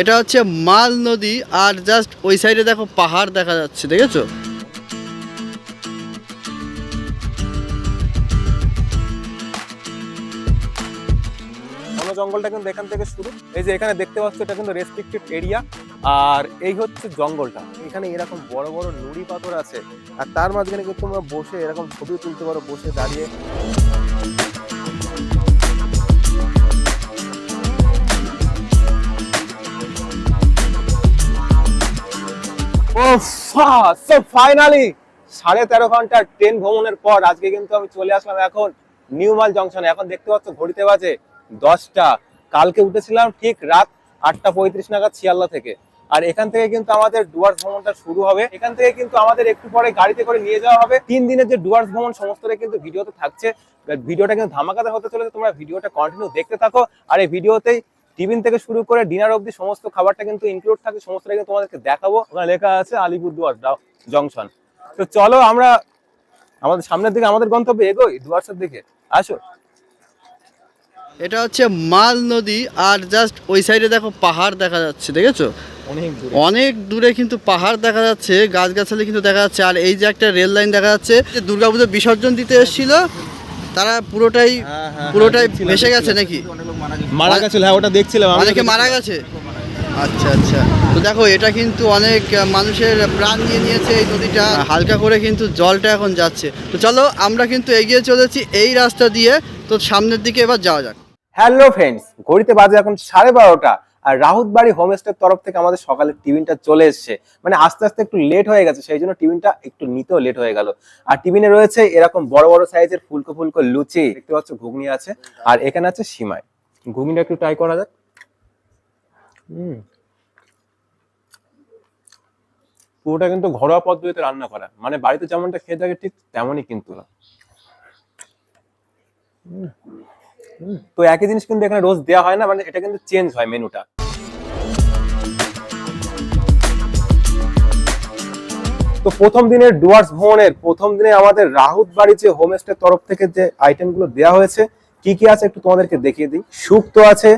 এটা হচ্ছে মাল নদী আর জাস্ট ওই সাইডে দেখো পাহাড় দেখা যাচ্ছে, দেখেছ? জঙ্গলটা কিন্তু এখান থেকে শুরু। এই যে এখানে দেখতে পাচ্ছ, এটা কিন্তু রেস্ট্রিক্টেড এরিয়া আর এই হচ্ছে জঙ্গলটা। এখানে এরকম বড় বড় নুড়ি পাথর আছে। আর তার মাঝখানে কিন্তু তোমরা বসে এরকম ছবি তুলতে পারো, বসে দাঁড়িয়ে। ফাইনালি সাড়ে তেরো ঘণ্টার ট্রেন ভ্রমণের পর আজকে কিন্তু আমি চলে আসলাম এখন নিউমাল জংশনে এখন দেখতে পাচ্ছ ঘড়িতে বাজে দশটা। কালকে উঠেছিলাম ঠিক রাত আটটা পঁয়ত্রিশ নাগাদ শিয়ালদা থেকে। আর এখান থেকে কিন্তু আমাদের ডুয়ার্স ভ্রমণটা শুরু হবে। এখান থেকে কিন্তু আমাদের একটু পরে গাড়িতে করে নিয়ে যাওয়া হবে। তিন দিনের যে ডুয়ার্স ভ্রমণ সমস্তটা কিন্তু ভিডিওতে থাকছে। ভিডিওটা কিন্তু ধামাকাতে হতে চলেছে। তোমরা ভিডিওটা কন্টিনিউ দেখতে থাকো। আর এই ভিডিওতেই টিফিন থেকে শুরু করে ডিনার অবধি সমস্ত খাবারটা কিন্তু ইনক্লুড থাকে সমস্তটা কিন্তু তোমাদেরকে দেখাবো। ওখানে লেখা আছে আলিপুরদুয়ার জংশন তো চলো আমরা আমাদের সামনের দিকে আমাদের গন্তব্যে এগোই ডুয়ার্সের দিকে। আসো। এটা হচ্ছে মাল নদী আর জাস্ট ওই সাইডে দেখো পাহাড় দেখা যাচ্ছে দেখেছ? অনেক দূরে। অনেক দূরে কিন্তু পাহাড় দেখা যাচ্ছে গাছগাছালি কিন্তু দেখা যাচ্ছে আর এই যে একটা রেল লাইন দেখা যাচ্ছে যে দুর্গাপুজো বিসর্জন দিতে এসেছিল তারা পুরোটাই পুরোটাই ভেসে গেছে নাকি? মারা গেছিল হ্যাঁ ওটা দেখছিলাম অনেকে মারা গেছে আচ্ছা আচ্ছা। তো দেখো এটা কিন্তু অনেক মানুষের প্রাণ নিয়ে নিয়েছে এই নদীটা। হালকা করে কিন্তু জলটা এখন যাচ্ছে। তো চলো আমরা কিন্তু এগিয়ে চলেছি এই রাস্তা দিয়ে। তো সামনের দিকে এবার যাওয়া যাক। হ্যালো ফ্রেন্ডস ঘড়িতে বাজে এখন সাড়ে বারোটা। আর রাহুত বাড়ি হোমস্টের তরফ থেকে আমাদের সকালের টিফিনটা চলে এসছে। মানে আস্তে আস্তে একটু লেট হয়ে গেছে সেই জন্য টিফিনটা একটু নিতেও লেট হয়ে গেল। আর টিফিনে রয়েছে এরকম বড় বড় সাইজের ফুলকো ফুলকো লুচি দেখতে পাচ্ছ ঘুগনি আছে। আর এখানে আছে সিমাই। ঘুগনিটা একটু ট্রাই করা যাক। হুম। পুরোটা কিন্তু ঘরোয়া পদ্ধতিতে রান্না করা। মানে বাড়িতে যেমনটা খেয়ে থাকে ঠিক তেমনই কিন্তু। না তো একই জিনিস কিন্তু এখানে রোজ দেওয়া হয় না মানে এটা কিন্তু চেঞ্জ হয় মেনুটা তো প্রথম দিনের ডুয়ার্স ভ্রমণের প্রথম দিনে আমাদের রাহুত বাড়ি যে হোমস্টের তরফ থেকে যে আইটেমগুলো দেওয়া হয়েছে, কি কি আছে একটু তোমাদেরকে দেখিয়ে দিই। শুক্তো আছে,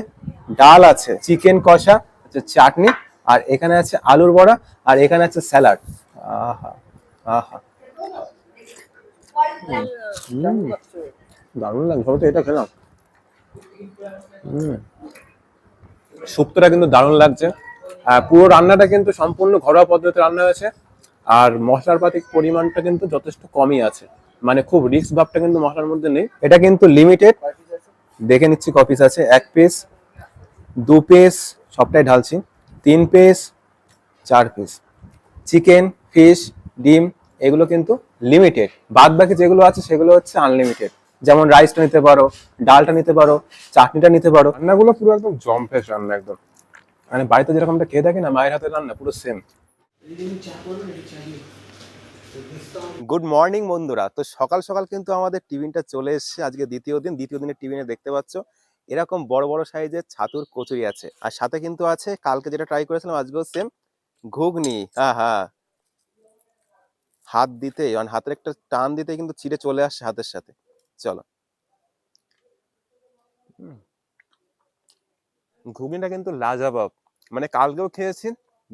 ডাল আছে, চিকেন কষা, আছে চাটনি, আর এখানে আছে আলুর বড়া, আর এখানে আছে স্যালাড। আহা আহা। দারুণ লাগছে তো এটা খেলাম। শুক্তোটা কিন্তু দারুণ লাগছে। পুরো রান্নাটা কিন্তু সম্পূর্ণ ঘরোয়া পদ্ধতিতে রান্না হয়েছে। আর মশলার পাতির পরিমাণটা কিন্তু যথেষ্ট কমই আছে। মানে খুব রিস্ক ভাবটা কিন্তু মশলার মধ্যে নেই। এটা কিন্তু লিমিটেড দেখে নিচ্ছি কপিস আছে। এক পিস দু পিস সবটাই ঢালছি। তিন পিস চার পিস চিকেন ফিশ ডিম এগুলো কিন্তু লিমিটেড বাদ বাকি যেগুলো আছে সেগুলো হচ্ছে আনলিমিটেড যেমন রাইসটা নিতে পারো ডালটা নিতে পারো চাটনিটা নিতে পারো। রান্নাগুলো পুরো একদম জম্পেশ রান্না একদম। মানে বাড়িতে যেরকমটা খেয়ে থাকি না মায়ের হাতের রান্না পুরো সেম গুড মর্নিং বন্ধুরা। তো সকাল সকাল কিন্তু আমাদের টিফিনটা চলে এসেছে। আজকে দ্বিতীয় দিন। দ্বিতীয় দিনের টিফিনে দেখতে পাচ্ছ এরকম বড় বড় সাইজের ছাতুর কচুরি আছে। আর সাথে কিন্তু আছে কালকে যেটা ট্রাই করেছিলাম আজকেও সেম ঘুগনি। হ্যাঁ হ্যাঁ হাত দিতে মানে হাতের একটা টান দিতে কিন্তু চিড়ে চলে আসছে হাতের সাথে। চলো। ঘুগনিটা কিন্তু লাজাবাব। মানে কালকেও খেয়েছি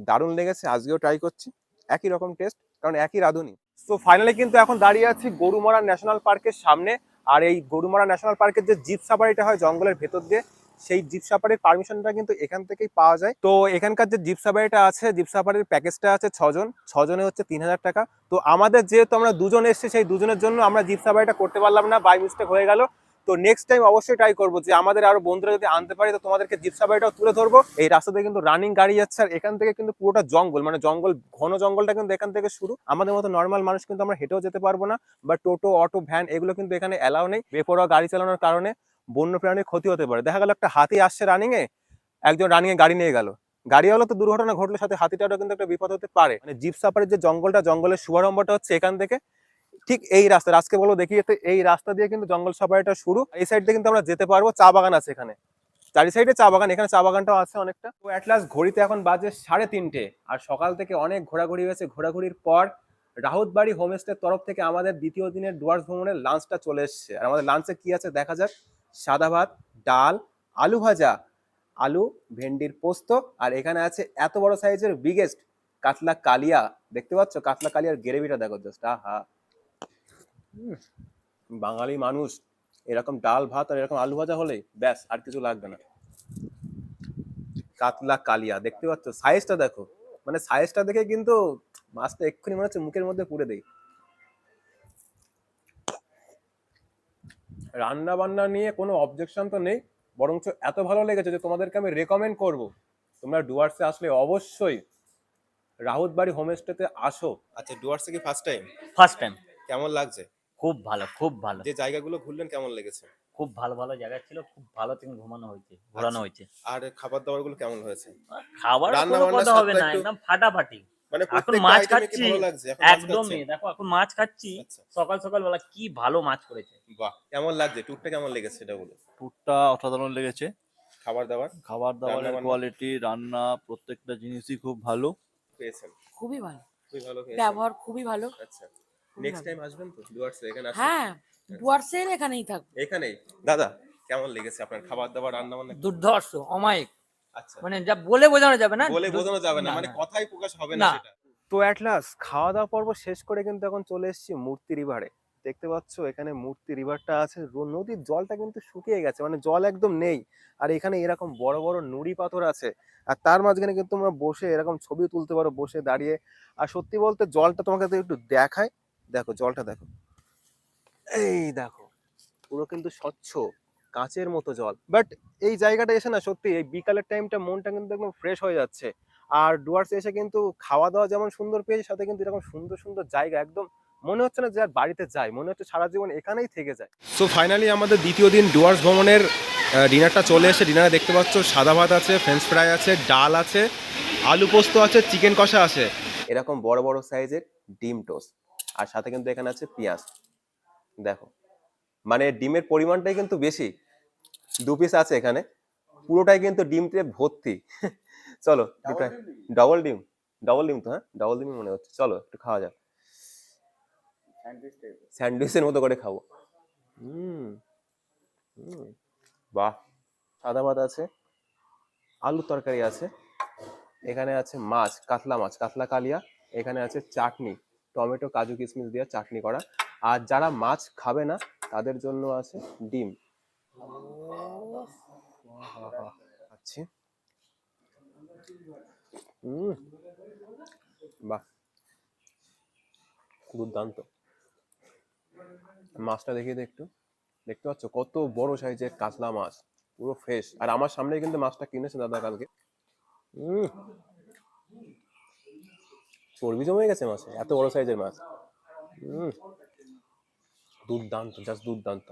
দারুণ লেগেছে, আজকেও ট্রাই করছি। একই রকম টেস্ট কারণ একই রাঁধুনি। তো ফাইনালি কিন্তু এখন দাঁড়িয়ে আছি গরুমরা ন্যাশনাল পার্কের সামনে। আর এই গরুমরা ন্যাশনাল পার্কের যে জিপ সাফারিটা হয় জঙ্গলের ভেতর দিয়ে, সেই জিপ সাফারির পারমিশনটা কিন্তু এখান থেকেই পাওয়া যায়। তো এখানকার যে জিপ সাফারিটা আছে জিপ সাফারির প্যাকেজটা আছে ছজন। ছজনে হচ্ছে তিন হাজার টাকা। তো আমাদের যেহেতু আমরা দুজন এসেছি, সেই দুজনের জন্য আমরা জিপ সাফারিটা করতে পারলাম না। বাই মিস্টেক হয়ে গেল। তো নেক্সট টাইম অবশ্যই ট্রাই করব যে আমাদের আরও বন্ধুরা যদি আনতে পারি, তো তোমাদেরকে জিপ সাফারিটাও তুলে ধরবো। এই রাস্তাতে কিন্তু রানিং গাড়ি যাচ্ছে আর এখান থেকে কিন্তু পুরোটা জঙ্গল মানে জঙ্গল, ঘন জঙ্গলটা কিন্তু এখান থেকে শুরু। আমাদের মতো নর্মাল মানুষ কিন্তু আমরা হেঁটেও যেতে পারব না, বা টোটো, অটো ভ্যান এগুলো কিন্তু এখানে অ্যালাউ নেই, বেপরোয়া গাড়ি চালানোর কারণে বন্য প্রাণীর ক্ষতি হতে পারে। দেখা গেল একটা হাতি আসছে রানিং এ, একজন রানিং এ গাড়ি নিয়ে গেল। গাড়ি হলো তো দুর্ঘটনা ঘটলে, সাথে হাতিটারও কিন্তু একটা বিপদ হতে পারে। মানে জিপ সাফারির যে জঙ্গলটা, জঙ্গলের শুভারম্ভটা হচ্ছে এখান থেকে। ঠিক এই রাস্তা আজকে বলো দেখি এই রাস্তা দিয়ে কিন্তু জঙ্গল সাফারিটা শুরু। এই সাইড দিয়ে কিন্তু আমরা যেতে পারব। চা বাগান আছে এখানে। চারি সাইডে চা বাগান। এখানে চা বাগানটাও আছে অনেকটা। তো অ্যাটলাস ঘড়িতে এখন বাজে সাড়ে তিনটে। আর সকাল থেকে অনেক ঘোরাঘুরি হয়েছে। ঘোরাঘুরির পর রাহুতবাড়ি হোমস্টের তরফ থেকে আমাদের দ্বিতীয় দিনের ডুয়ার্স ভ্রমণের লাঞ্চটা চলে এসছে। আর আমাদের লাঞ্চে কি আছে দেখা যাক। সাদা ভাত, ডাল, আলু ভাজা, আলু, ভেন্ডির পোস্ত। আর এখানে আছে এত বড় সাইজের বিগেস্ট কাতলা কালিয়া। দেখতে পাচ্ছ? কাতলা কালিয়ার গ্রেভিটা দেখো জাস্ট আহা! বাঙালি মানুষ এরকম ডাল ভাত আর এরকম আলু ভাজা হলেই ব্যাস আর কিছু লাগবে না। কাতলা কালিয়া দেখতে পাচ্ছ? সাইজটা দেখো। মানে সাইজটা দেখে কিন্তু মাছটা এক্ষুনি মনে হচ্ছে মুখের মধ্যে পুড়ে দেই। রান্না বান্না নিয়ে কোনো অবজেকশন তো নেই বরঞ্চ এত ভালো লেগেছে যে তোমাদেরকে আমি রেকমেন্ড করব। তোমরা ডুয়ার্সে আসলে অবশ্যই রাহুত বাড়ি হোমস্টেতে আসো। আচ্ছা ডুয়ার্সে কি ফার্স্ট টাইম ফার্স্ট টাইম কেমন লাগছে? খুব ভালো খুব ভালো। যে জায়গাগুলো ঘুরলেন কেমন লেগেছে? খুব ভালো ভালো জায়গা ছিল খুব ভালো থেকে ঘুমানো হয়েছে ঘোরানো আচ্ছা। হয়েছে। আর খাবার দাবারগুলো কেমন হয়েছে? খাবার কোনো কথা হবে না একদম ফাটাফাটি। মানে এখন মাছ item এ কি খাচ্ছি ভালো লাগছে? এখন মাছ একদমই দেখো এখন মাছ খাচ্ছি আচ্ছা। সকাল সকাল বেলা কি ভালো মাছ করেছে। বাহ কেমন লাগছে? ট্যুরটা কেমন লেগেছে সেটা বলো। ট্যুরটা অসাধারণ লেগেছে। খাবার দাবার খাবার দাবারের কোয়ালিটি রান্না প্রত্যেকটা জিনিসই খুব ভালো। পেয়েছেন। খুবই ভালো। খুবই ভালো ব্যবহার খুবই ভালো। আচ্ছা। নেক্সট টাইম আসবেন তো? ডুয়ার্সে এখানে আসবেন হ্যাঁ ডুয়ার্সের এখানেই থাকব এখানেই? দাদা। কেমন লেগেছে আপনার খাবার দাবার রান্না বান্না দুর্ধর্ষ অমায়িক। আচ্ছা। মানে যা বলে বোঝানো যাবে না? বলে বোঝানো যাবে না। মানে কথাই প্রকাশ হবে না। সেটা। তো অ্যাট লাস্ট খাওয়া দাওয়া পর্ব শেষ করে কিন্তু এখন চলে এসেছি মূর্তি রিভারে দেখতে পাচ্ছ এখানে মূর্তি রিভারটা আছে। নদীর জলটা কিন্তু শুকিয়ে গেছে। মানে জল একদম নেই। আর এখানে এরকম বড় বড় নুড়ি পাথর আছে। আর তার মাঝখানে কিন্তু তোমরা বসে এরকম ছবি তুলতে পারো বসে দাঁড়িয়ে। আর সত্যি বলতে জলটা তোমাকে একটু দেখায় দেখো জলটা দেখো। এই দেখো পুরো কিন্তু স্বচ্ছ কাঁচের মতো জল। বাট এই জায়গাটা এসে না সত্যি এই বিকালের টাইমটা মনটা কিন্তু একদম ফ্রেশ হয়ে যাচ্ছে। আর ডুয়ার্স এসে কিন্তু খাওয়া দাওয়া যেমন সুন্দর পেয়েছি সাথে কিন্তু এরকম সুন্দর সুন্দর জায়গা একদম মনে হচ্ছে না যে আর বাড়িতে যাই মনে হচ্ছে সারা জীবন এখানেই থেকে যায়। সো ফাইনালি আমাদের দ্বিতীয় দিন ডুয়ার্স ভ্রমণের ডিনারটা চলে এসে ডিনারে দেখতে পাচ্ছ সাদা ভাত আছে ফ্রেঞ্চ ফ্রাই আছে ডাল আছে আলু পোস্ত আছে চিকেন কষা আছে। এরকম বড় বড় সাইজের ডিম টোস্ট আর সাথে কিন্তু এখানে আছে পেঁয়াজ। দেখো মানে ডিমের পরিমাণটাই কিন্তু বেশি। দু পিস আছে এখানে। পুরোটাই কিন্তু ডিম দিয়ে ভর্তি। চলো দুটাই ডবল ডিম ডবল ডিম। তো হ্যাঁ? ডবল ডিমই মনে হচ্ছে। চলো একটু খাওয়া যাক। স্যান্ডউইচের মতো করে খাব। হুম হুম, বাহ সাদা ভাত আছে। আলুর তরকারি আছে। এখানে আছে মাছ কাতলা মাছ কাতলা কালিয়া। এখানে আছে চাটনি। টমেটো, কাজু কিশমিশ দিয়ে চাটনি করা। আর যারা মাছ খাবে না, তাদের জন্য আছে ডিম। আচ্ছা। বাহ। দুর্দান্ত। মাছটা দেখিয়ে দে একটু। দেখতে পাচ্ছ কত বড় সাইজের কাতলা মাছ। পুরো ফ্রেশ আর আমার সামনে কিন্তু মাছটা কিনেছে দাদা কালকে। হুম চর্বি জমে গেছে মাছে এত বড় সাইজের মাছ। হুম। দুর্দান্ত জাস্ট দুর্দান্ত।